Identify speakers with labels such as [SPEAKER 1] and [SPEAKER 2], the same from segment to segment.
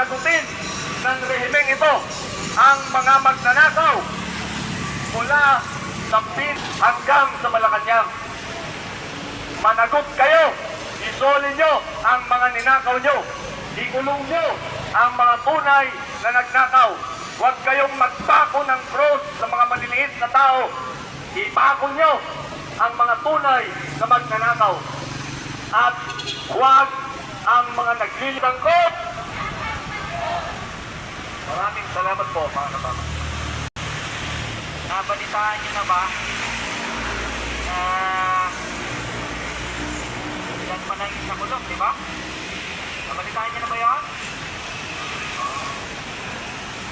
[SPEAKER 1] Sagutin ng rehimeng ito ang mga magnanakaw mula sa pin hanggang sa Malacanang. Managot kayo, isolin nyo ang mga ninakaw nyo, ikulong nyo ang mga tunay na nagnakaw. Huwag kayong magpako ng cross sa mga maliliit na tao. Ipako nyo ang mga tunay na magnanakaw. At huwag ang mga naglilibangkot Maraming salamat po, mga kasama.
[SPEAKER 2] Nabalitaan niyo na ba na yan pa lang yung nakulong, di ba? Nabalitaan niyo na ba yan?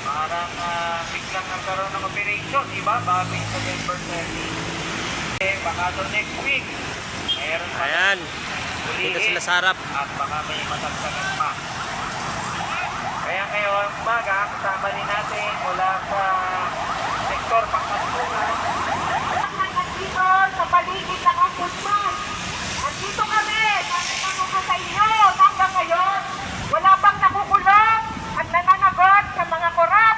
[SPEAKER 2] Parang uh, biglang nagkaroon ng operation, di ba? Bago yung November 30. Eh, baka daw next week, mayroon pa
[SPEAKER 3] Ayan. Dito sila sa harap.
[SPEAKER 2] at baka may matagsagan pa. Kaya ngayon, umaga, kasama din natin mula sa sektor pangkatulungan
[SPEAKER 4] nandito sa paligid ng ombudsman. Andito kami, sabi ko sa inyo, hanggang ngayon, wala bang nakukulong at nananagot sa mga korap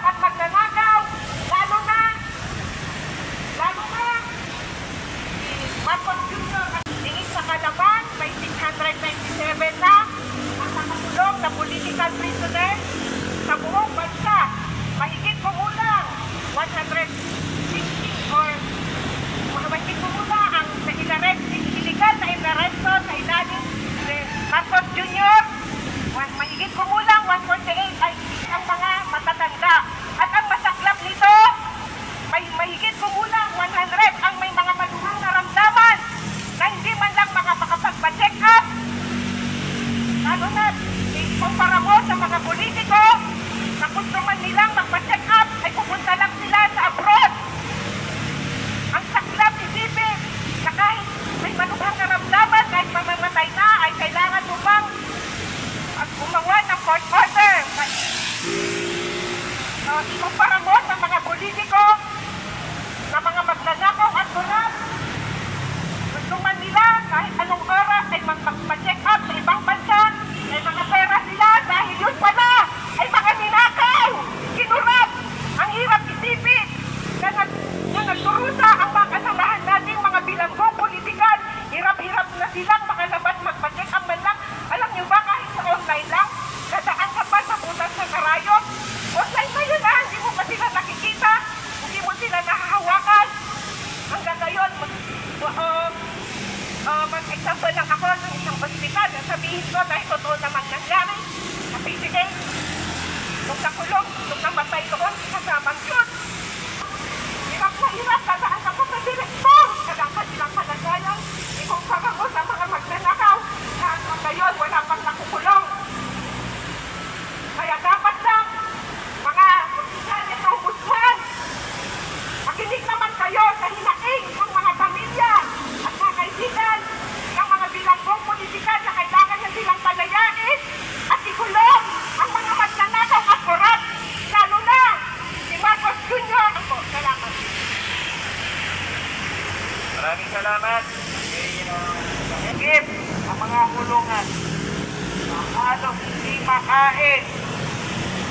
[SPEAKER 2] makain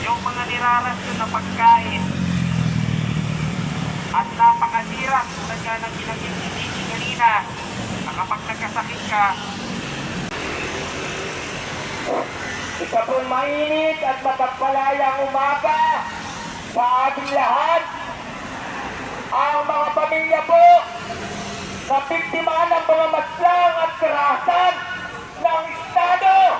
[SPEAKER 2] yung mga nirarasyon na pagkain. At napakasirap tulad nga ng binanggit ni Titi kanina na kapag nagkasakit ka,
[SPEAKER 1] Isa pong mainit at mapagpalayang umaga sa ating lahat. Ang mga pamilya po na biktima ng mga maslang at karahasan ng Estado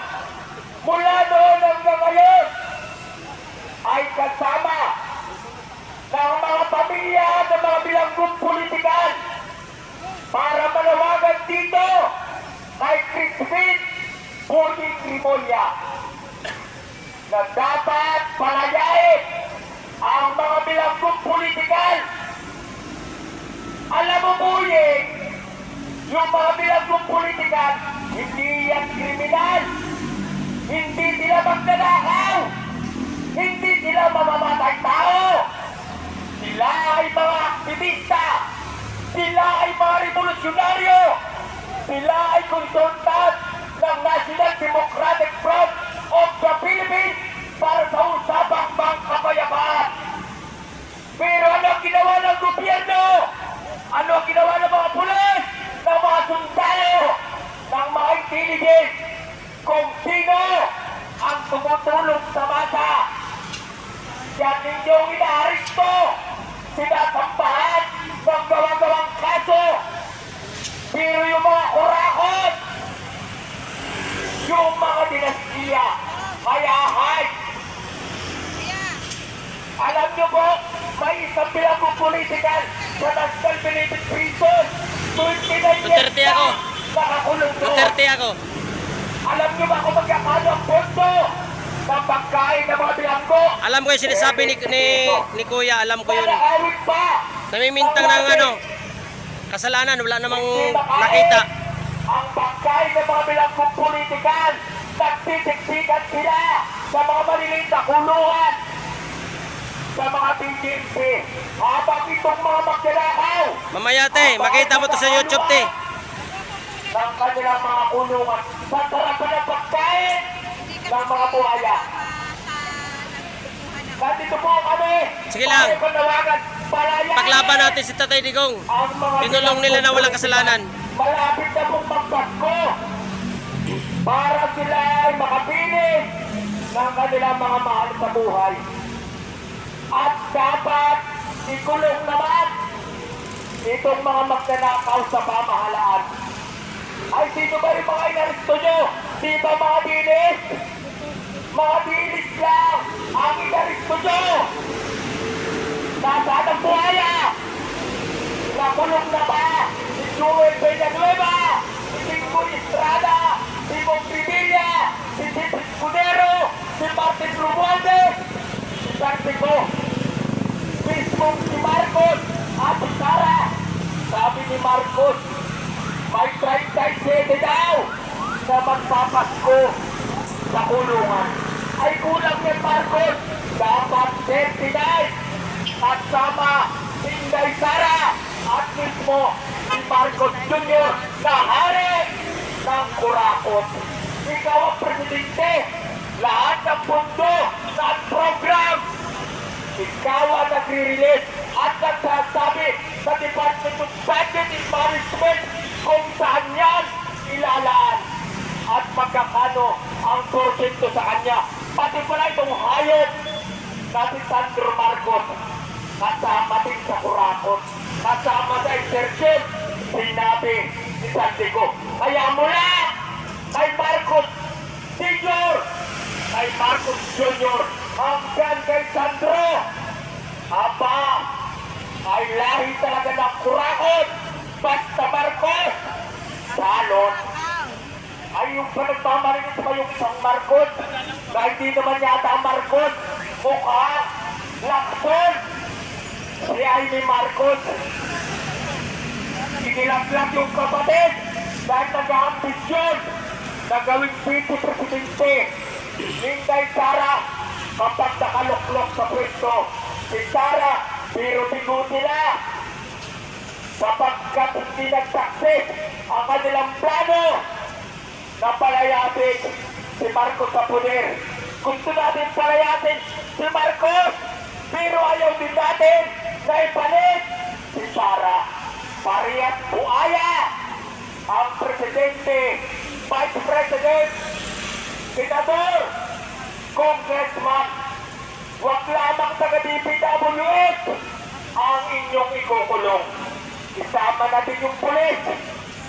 [SPEAKER 1] Hindi yan kriminal. Hindi sila magnanakaw. Hindi sila mamamatay tao. Sila ay mga aktivista. Sila ay mga revolusyonaryo. Sila ay konsultant ng National Democratic Front of the Philippines para sa usapang pangkapayapaan. Pero ano ang ginawa ng gobyerno? Ano ang ginawa ng mga pula? intelligence kung sino ang tumutulong sa masa. Yan ninyong inaaresto, sinasampahan ng gawa-gawang kaso. Pero yung mga kurakot, yung mga dinastiya, mayahay. Alam niyo po, may isang bilang political sa National Philippine
[SPEAKER 3] ako.
[SPEAKER 1] Alam niyo ba kung magkakano ang pondo ng pagkain ng mga bilanggo?
[SPEAKER 3] Alam ko yung sinasabi ni, ni, ni Kuya, alam ko yun. Namimintang ng ano, kasalanan, wala namang nakita.
[SPEAKER 1] Ang pagkain ng mga bilanggong politikan, nagtitiktikan sila sa mga maliliit na kulungan sa mga BGMP. Habang itong mga magdalakaw,
[SPEAKER 3] Mamaya te, makita mo to sa YouTube te.
[SPEAKER 1] Ng kanilang mga kulungan sa sarapan ng pagkain ng mga buhaya. Nandito po kami.
[SPEAKER 3] Sige lang. Paglaban natin si Tatay Digong. Tinulong nila na walang kasalanan.
[SPEAKER 1] Malapit na pong magpasko para sila ay makapiling ng kanilang mga mahal sa buhay. At dapat ikulong naman itong mga magnanakaw sa pamahalaan. Ay, sino ba yung mga inaresto nyo? Di ba mga dilis? Mga dilis lang ang inaresto nyo! Nasaan ang buhaya? Nakulong na ba? Si Joel Villanueva, si Bingo Estrada, si Bong Revilla, si Tip Escudero, si Martin Romualdez, si Santiago, mismong si Marcos, at si Sara. Sabi ni Marcos, may 37 daw na magpapasko sa kulungan. Ay kulang ni Marcos, dapat 39 at sama Inday Sara at mismo si Marcos Jr. na hari ng Kurakot. Ikaw ang presidente, lahat ng pundo sa program, ikaw ang nagre-release at nagsasabi sa Department of Budget and Management kung saan yan ilalaan at magkakano ang porsyento sa kanya. Pati pala itong hayop na si Sandro Marcos kasama din sa kurakot, kasama sa insertion, sinabi ni Santiago. Kaya mula kay Marcos Senior, kay Marcos Junior, hanggang kay Sandro, aba, ay lahi talaga ng kurakot, basta Marcos, salon. Ay yung pa yung isang Marcos, na hindi naman yata Marcos, mukha, lakson, si Amy Marcos. Inilaglag yung kapatid dahil nag-aambisyon na gawing vice presidente. Linday Sara, kapag nakaluklok sa pwesto, si Sara, pero binuti na sapagkat hindi nag-success ang kanilang plano na palayasin si Marcos sa puder. Gusto natin palayasin si Marcos, pero ayaw din natin na ipalit si Sara. Parehas buaya ang presidente, vice president, senador, congressman, Huwag lamang taga DPWH ang inyong ikukulong. Isama natin yung pulis.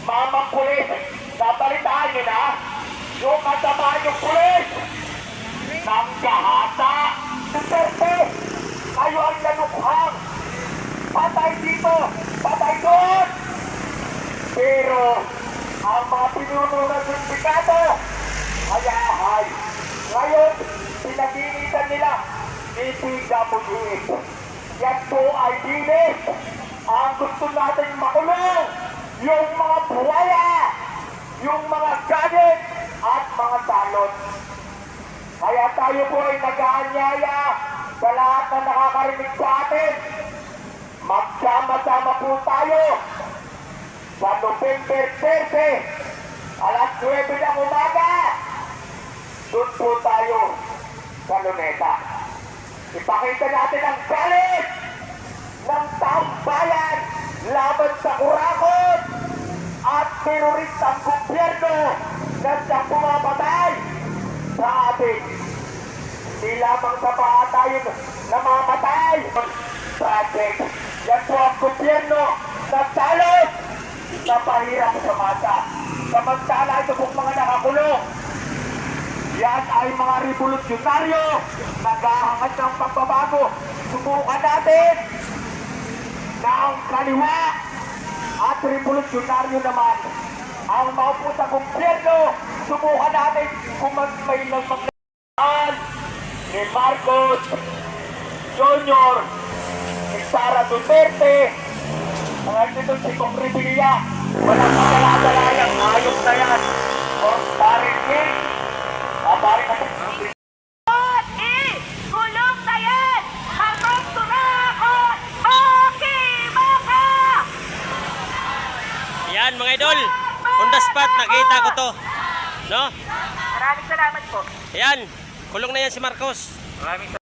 [SPEAKER 1] Mamang pulis, napalitaan nyo na yung kasamaan yung pulis ng kahata. Duterte, kayo ang nanukhang. Patay dito, patay doon. Pero ang mga pinuno ng sindikato, hayahay. Ngayon, pinag-iinitan nila DPWH. Yan po ay dinis. Ang gusto natin makulong, yung mga buwaya, yung mga gadget, at mga talot. Kaya tayo po ay nag-aanyaya sa lahat na nakakarinig sa atin. Magsama-sama po tayo sa November 13, alas 9 ng umaga. Doon po tayo sa Luneta. Ipakita natin ang galit ng taong bayan laban sa kurakot terorista ang gobyerno na siyang pumapatay sa atin. Hindi lamang sa paa tayo namamatay. Traffic. Yan po ang gobyerno na talot na pahirap sa mata. Samantala ito pong mga nakakulong. Yan ay mga revolusyonaryo. Naghahangad ng pagbabago. Subukan natin na ang kaliwa at revolusyonaryo naman ang maupo sa gobyerno. Subukan natin kung mag may nagmaglaan ni Marcos Jr. ni Sara Duterte ang nandito si Kong Revilla. Walang makalala lang. Ayos na yan. Or,
[SPEAKER 4] pari, eh. Ah,
[SPEAKER 3] pari, mga idol. On the spot, nakita ko to. No?
[SPEAKER 4] Maraming salamat po.
[SPEAKER 3] Ayan, kulong na yan si Marcos.
[SPEAKER 2] Maraming
[SPEAKER 4] salamat.